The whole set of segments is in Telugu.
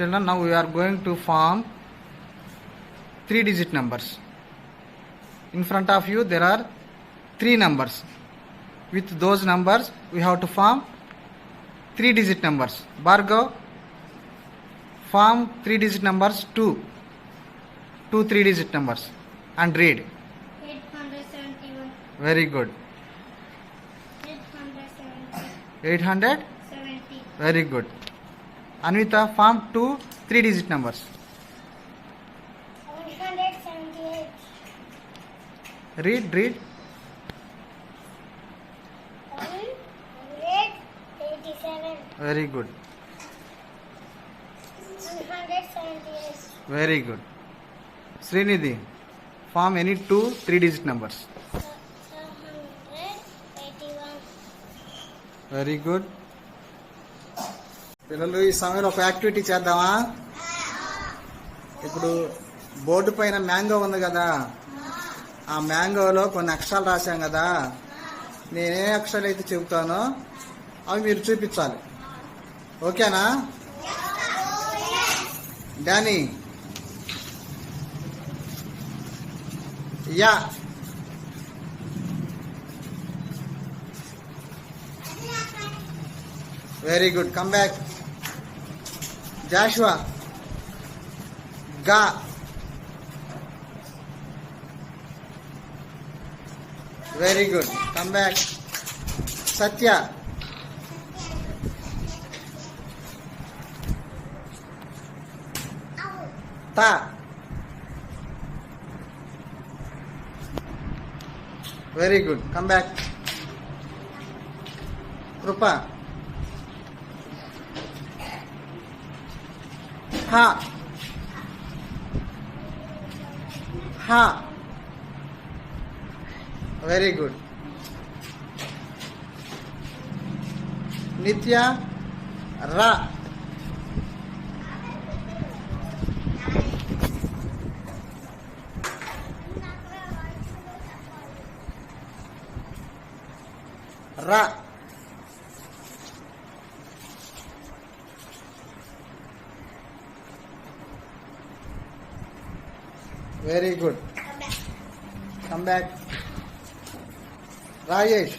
Children, now we are going to form three digit numbers. In front of you, there are three numbers. With those numbers, we have to form three digit numbers. Bhargav, form three digit numbers, two. Two three digit numbers. And read. 871, Very good. 870, 800. 70, Very good. Anvita, form two three digit numbers. 178, Read, read. 187, Very good. 178, Very good. Srinidhi, form any two three digit numbers. 781, very good పిల్లలు ఈ సమయంలో ఒక యాక్టివిటీ చేద్దామా? ఇప్పుడు బోర్డు పైన మ్యాంగో ఉంది కదా ఆ మ్యాంగోలో కొన్ని అక్షరాలు రాశాం కదా నేనే అక్షరాలు అయితే చెబుతానో అవి మీరు చూపించాలి. ఓకేనా? Danny. Yeah. Very good. Come back. Joshua గా. Very good come back Satya తా very good come back Kripa ha. Ha. Very good. Nitya ra. Ra. Very good come back Rajesh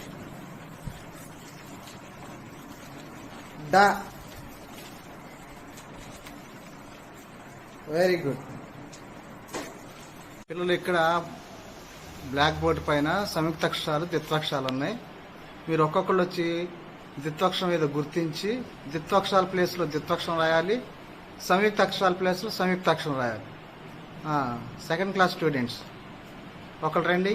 డా వెరీ గుడ్ పిల్లలు ఇక్కడ బ్లాక్ బోర్డ్ పైన సంయుక్త అక్షరాలు ద్విత్వాక్షరాలు ఉన్నాయి. మీరు ఒక్కొక్కళ్ళు వచ్చి ద్విత్వాక్షరం ఏదో గుర్తించి ద్విత్వాక్షరాల ప్లేస్లో ద్విత్వాక్షరం రాయాలి సంయుక్త అక్షరాల ప్లేస్లో సంయుక్త అక్షరం రాయాలి. సెకండ్ క్లాస్ స్టూడెంట్స్ ఒకళ్ళు రండి.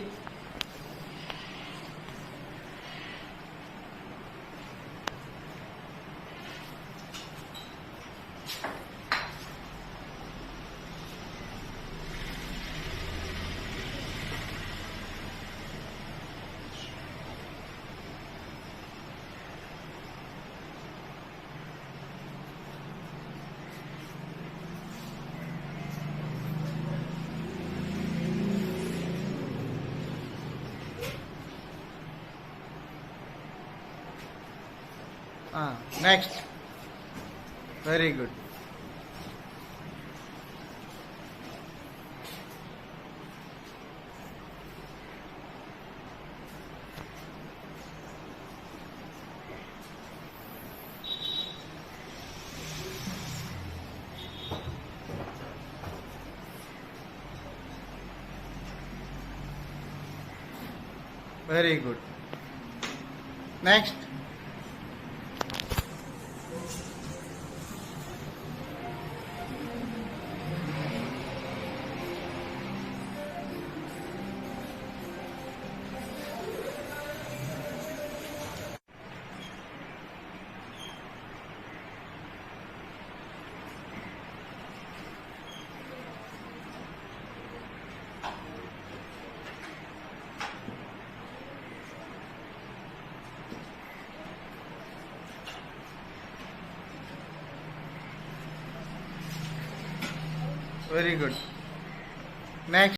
Next very good very good next very good next